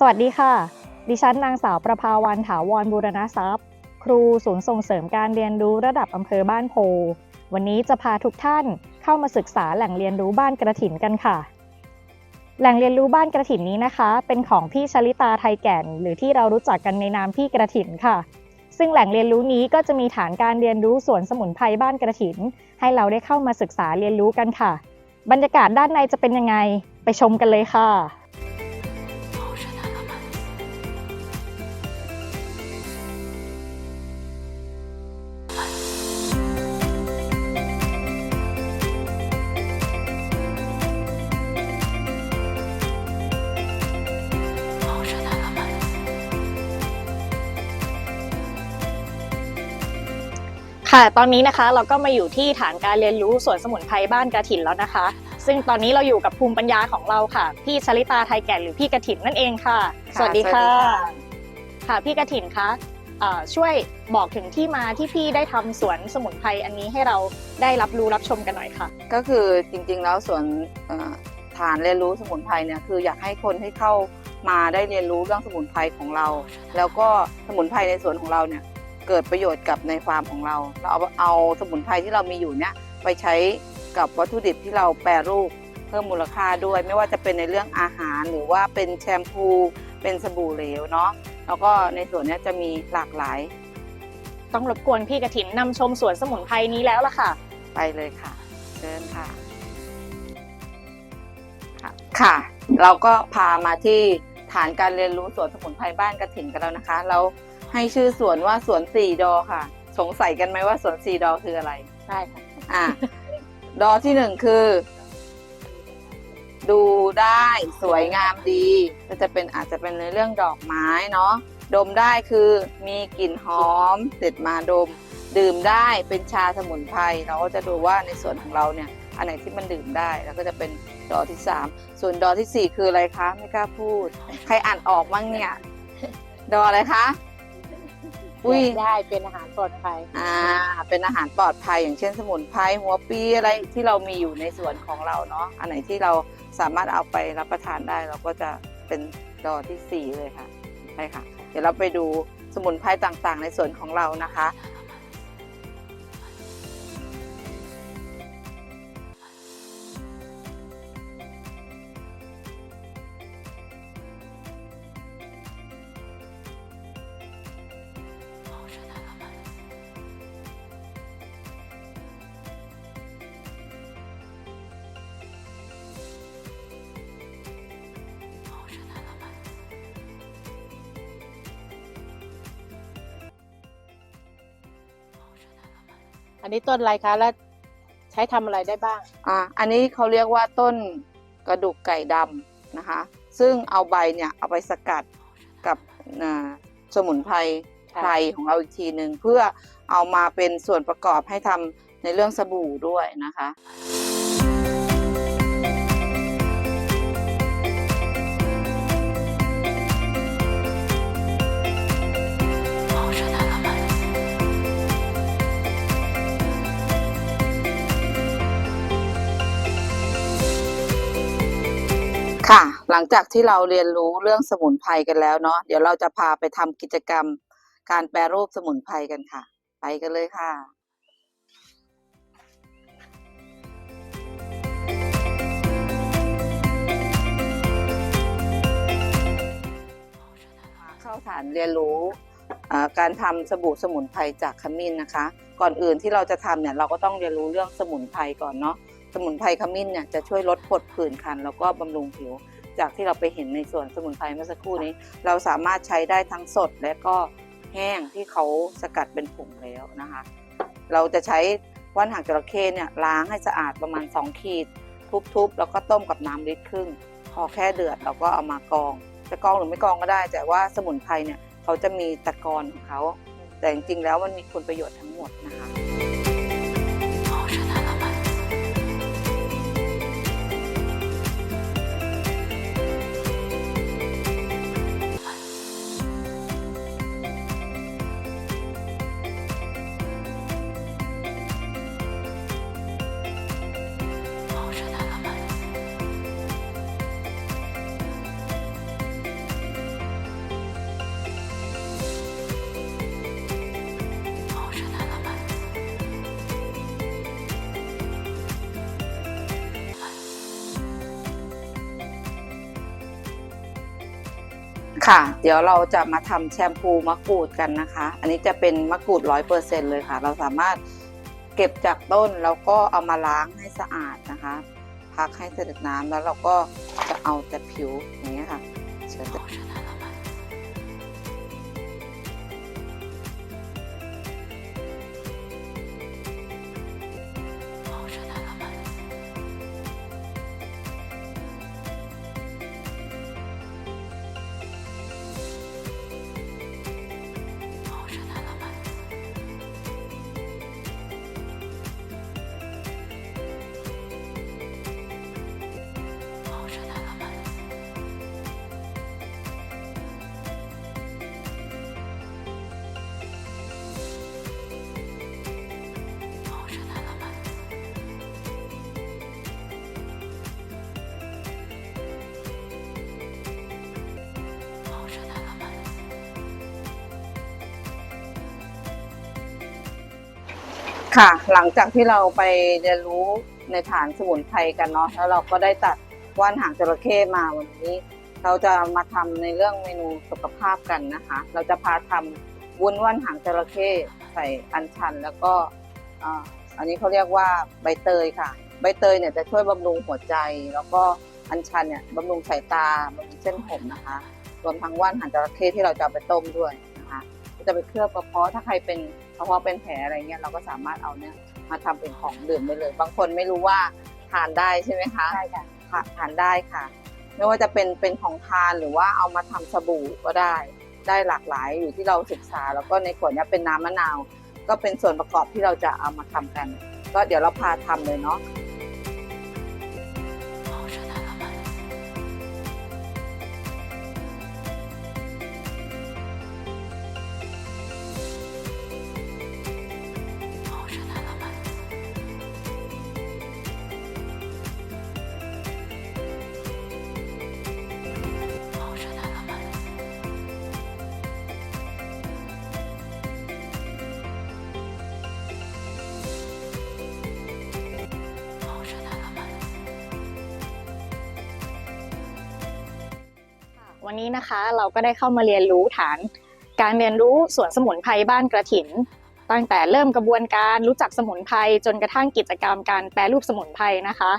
สวัสดีค่ะ ดิฉันนางสาวประภาวันถาวรบูรณทรัพย์ ครูศูนย์ส่งเสริมการเรียนรู้ระดับอำเภอบ้านโพ วันนี้จะพาทุกท่านเข้ามาศึกษาแหล่งเรียนรู้บ้านกระถินกันค่ะ แหล่งเรียนรู้บ้านกระถินนี้นะคะ เป็นของพี่ชลิตาไทยแก่น หรือที่เรารู้จักกันในนามพี่กระถินค่ะ ซึ่งแหล่งเรียนรู้นี้ก็จะมีฐานการเรียนรู้สวนสมุนไพรบ้านกระถิน ให้เราได้เข้ามาศึกษาเรียนรู้กันค่ะ บรรยากาศด้านในจะเป็นยังไง ไปชมกันเลยค่ะ ค่ะ ตอนนี้นะคะเราก็มาอยู่ที่ฐานการเรียนรู้สวนสมุนไพรบ้านกระถินแล้วนะคะ ซึ่งตอนนี้เราอยู่กับภูมิปัญญาของเราค่ะ พี่ชลิตาไทยแก่นหรือพี่กระถินนั่นเองค่ะค่ะสวัสดีค่ะสวัสดีค่ะ ค่ะพี่กระถินคะเอ่อช่วยบอกถึงที่มาที่พี่ได้ทำสวนสมุนไพรอันนี้ให้เราได้รับรู้รับชมกันหน่อยค่ะ ก็คือจริงๆแล้วส่วนเอ่อฐานเรียนรู้สมุนไพรเนี่ยคืออยากให้คนที่เข้ามาได้เรียนรู้เรื่องสมุนไพรของเรา แล้วก็สมุนไพรในสวนของเราเนี่ย เกิดประโยชน์กับในฟาร์มของเรา เราเอาเอาสมุนไพรที่เรามีอยู่เนี่ยไปใช้กับวัตถุดิบที่เราแปรรูปเพิ่มมูลค่าด้วย ไม่ว่าจะเป็นในเรื่องอาหารหรือว่าเป็นแชมพูเป็นสบู่เหลวเนาะแล้วก็ในส่วนเนี้ยจะมีหลากหลาย ต้องรบกวนพี่กระถินนำชมสวนสมุนไพรนี้แล้วล่ะค่ะ ไปเลยค่ะเชิญค่ะค่ะค่ะเราก็พามาที่ฐานการเรียนรู้สวนสมุนไพรบ้านกระถิ่นกันแล้วนะคะเรา ให้ชื่อสวนว่าสวนสี่ดอค่ะ สงสัยกันไหมว่าสวนสี่ดอคืออะไร ใช่ค่ะ อะ ดอที่หนึ่งคือ ดูได้สวยงามดี ก็จะเป็นอาจจะเป็นในเรื่องดอกไม้เนาะดมได้คือมีกลิ่นหอมเด็ดมาดม ดื่มได้เป็นชาสมุนไพรเราก็จะดูว่าในส่วนของเราเนี่ย อันไหนที่มันดื่มได้แล้วก็จะเป็นดอที่สามส่วนดอที่สี่คืออะไรคะ ไม่กล้าพูด ใครอ่านออกบ้างเนี่ย ดออะไรคะ อุ้ยได้เป็นอาหารปลอดภัย อ่า เป็นอาหารปลอดภัยอย่างเช่นสมุนไพรหัวปีอะไรที่เรามีอยู่ในส่วนของเราเนาะอันไหนที่เราสามารถเอาไปรับประทานได้เราก็จะเป็นดอที่สี่เลยค่ะใช่ค่ะ เดี๋ยวเราไปดูสมุนไพรต่างๆ ในส่วนของเรานะคะ นนี้ต้นอะไรคะแล้วใช้ทำอะไรได้บ้าง อ่าอันนี้เขาเรียกว่าต้นกระดูกไก่ดำนะคะ ซึ่งเอาใบเนี่ยเอาไปสกัดกับอ่าสมุนไพรค่ะไทยของเราอีกทีหนึ่งเพื่อเอามาเป็นส่วนประกอบให้ทำในเรื่องสบู่ด้วยนะคะ หลังจากที่เราเรียนรู้เรื่องสมุนไพรกันแล้วเนาะเดี๋ยวเราจะพาไปทำกิจกรรมการแปรรูปสมุนไพรกันค่ะ ไปกันเลยค่ะเข้าฐานเรียนรู้การทำสบู่สมุนไพรจากขมิ้นนะคะ ก่อนอื่นที่เราจะทำเนี่ยเราก็ต้องเรียนรู้เรื่องสมุนไพรก่อนเนาะสมุนไพรขมิ้นเนี่ยจะช่วยลดผดผื่นคัน แล้วก็บำรุงผิว จากที่เราไปเห็นในส่วนสมุนไพรเมื่อสักครู่นี้ เราสามารถใช้ได้ทั้งสดและก็แห้งที่เขาสกัดเป็นผงแล้วนะคะ เราจะใช้ว่านหางจระเข้เนี่ยล้างให้สะอาดประมาณ 2 ขีด ทุบๆ แล้วก็ต้มกับน้ำลิตรครึ่งพอแค่เดือดเราก็เอามากรอง จะกรองหรือไม่กรองก็ได้ แต่ว่าสมุนไพรเนี่ยเขาจะมีตะกอนของเขาแต่จริงๆแล้วมันมีคุณประโยชน์ทั้งหมดนะคะ ค่ะ เดี๋ยวเราจะมาทำแชมพูมะกรูดกันนะคะ อันนี้จะเป็นมะกรูดร้อยเปอร์เซ็นเลยค่ะ เราสามารถเก็บจากต้นแล้วก็เอามาล้างให้สะอาดนะคะ พักให้เสด็จน้ำแล้วเราก็จะเอาแต่ผิวอย่างเงี้ยค่ะเช็ด ค่ะ หลังจากที่เราไปเรียนรู้ในฐานสมุนไพรกันเนาะแล้วเราก็ได้ตัดว่านหางจระเข้มาวันนี้ เราจะมาทำในเรื่องเมนูสุขภาพกันนะคะ เราจะพาทำวุ้นว่านหางจระเข้ใส่อัญชันแล้วก็อันนี้เขาเรียกว่าใบเตยค่ะ ใบเตยเนี่ยจะช่วยบำรุงหัวใจ แล้วก็อัญชันเนี่ยบำรุงสายตาบำรุงเส้นผมนะคะรวมทั้งว่านหางจระเข้ที่เราจะไปต้มด้วยนะคะจะไปเคลือบกระเพาะถ้าใครเป็น เพาะเป็นแผลอะไรเงี้ยเราก็สามารถเอาเนี่ยมาทำเป็นของดื่มได้เลย บางคนไม่รู้ว่าทานได้ใช่ไหมคะใช่ค่ะค่ะทานได้ค่ะ ไม่ว่าจะเป็นเป็นของทานหรือว่าเอามาทำสบู่ก็ได้ได้หลากหลายอยู่ที่เราศึกษา แล้วก็ในขวดเนี้ยเป็นน้ำมะนาว ก็เป็นส่วนประกอบที่เราจะเอามาทำกัน ก็เดี๋ยวเราพาทำเลยเนาะ วันนี้นะคะ เราก็ได้เข้ามาเรียนรู้ฐาน การเรียนรู้สวนสมุนไพรบ้านกระถิน ตั้งแต่เริ่มกระบวนการรู้จักสมุนไพรจนกระทั่งกิจกรรมการแปรรูปสมุนไพรนะคะ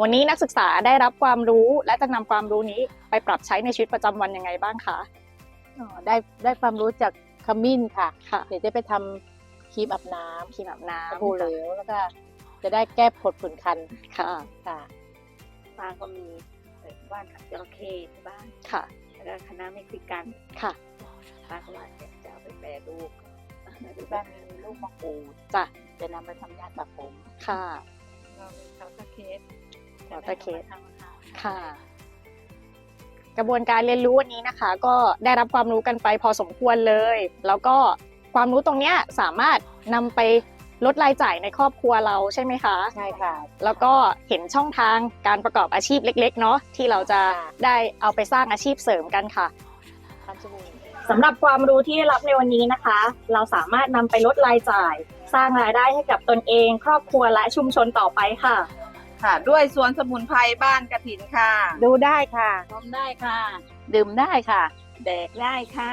วันนี้นักศึกษาได้รับความรู้และจะนำความรู้นี้ไปปรับใช้ในชีวิตประจำวันยังไงบ้างคะอ๋อได้ได้ความรู้จากขมิ้นค่ะค่ะเดี๋ยวจะไปทำครีมอาบน้ำครีมอาบน้สบู่เหลวแล้วก็จะได้แก้ผดผื่นคันำค่ะค่ะป้าก็มีเอ่อบ้านขับจระเข้ที่บ้านค่ะแล้ว ก็คณะเม็กซิกันค่ะป้าก็ว่าจะเอาไปแปรรูปที่บ้านมีลูกมะกรูดจ้ะจะนำไปทำยาสระผมค่ะเรามีเคาน์เตอร์เคสเคาน์เตอร์เคสจะได้อามาทำอาหารค่ะ กระบวนการเรียนรู้วันนี้นะคะ ก็ได้รับความรู้กันไปพอสมควรเลย แล้วก็ความรู้ตรงเนี้ยสามารถนำไป ลดรายจ่ายในครอบครัวเราใช่ไหมคะ ใช่ค่ะ แล้วก็เห็นช่องทางการประกอบอาชีพเล็ก ๆ เนาะที่เราจะค่ะได้เอาไปสร้างอาชีพเสริมกันค่ะทำสบู่สำหรับความรู้ที่ได้รับในวันนี้นะคะ เราสามารถนำไปลดรายจ่าย สร้างรายได้ให้กับตนเอง ครอบครัวและชุมชนต่อไปค่ะ ค่ะ ด้วยสวนสมุนไพรบ้านกระถินค่ะ ดูได้ค่ะชมได้ค่ะ ดื่มได้ค่ะ แดกได้ค่ะ